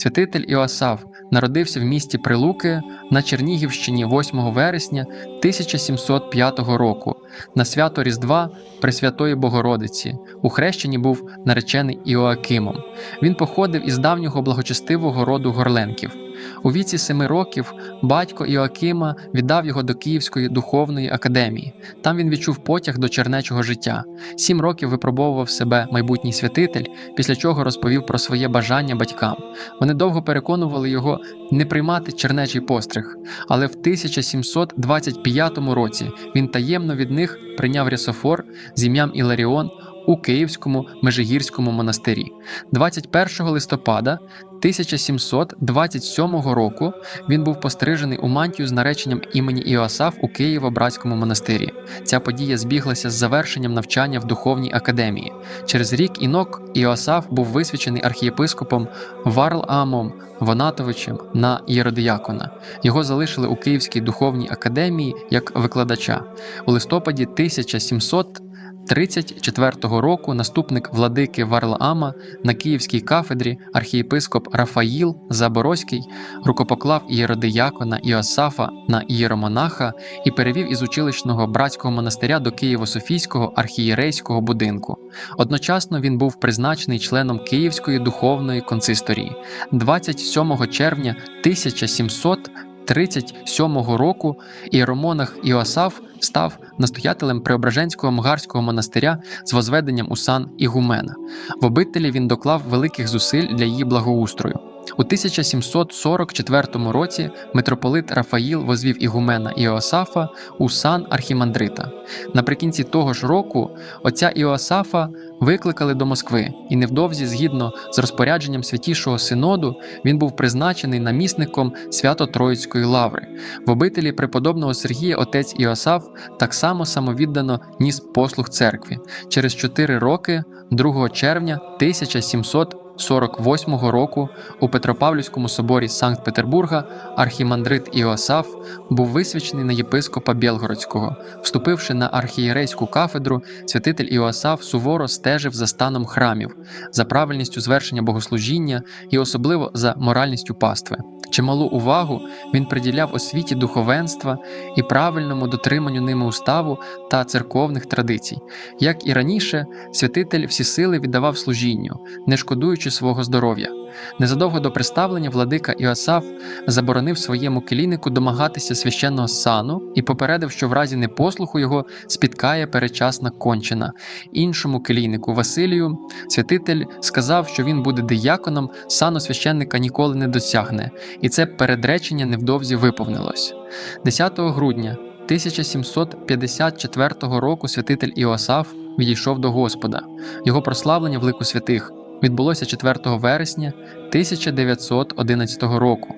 Святитель Іосаф народився в місті Прилуки на Чернігівщині 8 вересня 1705 року на свято Різдва Пресвятої Богородиці. У хрещенні був наречений Іоакимом. Він походив із давнього благочестивого роду горленків. У віці семи років батько Іоакима віддав його до Київської духовної академії. Там він відчув потяг до чернечого життя. Сім років випробовував себе майбутній святитель, після чого розповів про своє бажання батькам. Вони довго переконували його не приймати чернечий постриг, але в 1725 році він таємно від них прийняв рісофор з ім'ям Іларіон у Київському Межигірському монастирі. 21 листопада 1727 року він був пострижений у мантію з нареченням імені Іоасаф у Києво-Братському монастирі. Ця подія збіглася з завершенням навчання в духовній академії. Через рік інок Іоасаф був висвячений архієпископом Варламом Вонатовичем на єродіякона. Його залишили у Київській духовній академії як викладача. У листопаді 1700 34-го року наступник владики Варлаама на Київській кафедрі архієпископ Рафаїл Заборозький рукопоклав ієродиякона Іосафа на ієромонаха і перевів із училищного братського монастиря до Києво-Софійського архієрейського будинку. Одночасно він був призначений членом Київської духовної консисторії. 27 червня 1700 37-го року іеромонах Іосаф став настоятелем Преображенського Мгарського монастиря з возведенням у сан Ігумена. В обителі він доклав великих зусиль для її благоустрою. У 1744 році митрополит Рафаїл возвів ігумена Іосафа у сан Архімандрита. Наприкінці того ж року отця Іосафа викликали до Москви, і невдовзі, згідно з розпорядженням святішого синоду, він був призначений намісником Свято-Троїцької лаври. В обителі преподобного Сергія отець Іосаф так само самовіддано ніс послуг церкві. Через чотири роки, 2 червня 1700 48-го року у Петропавлівському соборі Санкт-Петербурга архімандрит Іосаф був висвячений на єпископа Білгородського. Вступивши на архієрейську кафедру, святитель Іосаф суворо стежив за станом храмів, за правильністю звершення богослужіння і особливо за моральністю пастви. Чималу увагу він приділяв освіті духовенства і правильному дотриманню ними уставу та церковних традицій. Як і раніше, святитель всі сили віддавав служінню, не шкодуючи свого здоров'я. Незадовго до представлення владика Іосаф заборонив своєму келійнику домагатися священного сану і попередив, що в разі непослуху його спіткає перечасна кончина. Іншому келійнику Василію святитель сказав, що він буде дияконом, сану священника ніколи не досягне, і це передречення невдовзі виповнилось. 10 грудня 1754 року святитель Іосаф відійшов до Господа. Його прославлення в лику святих відбулося 4 вересня 1911 року.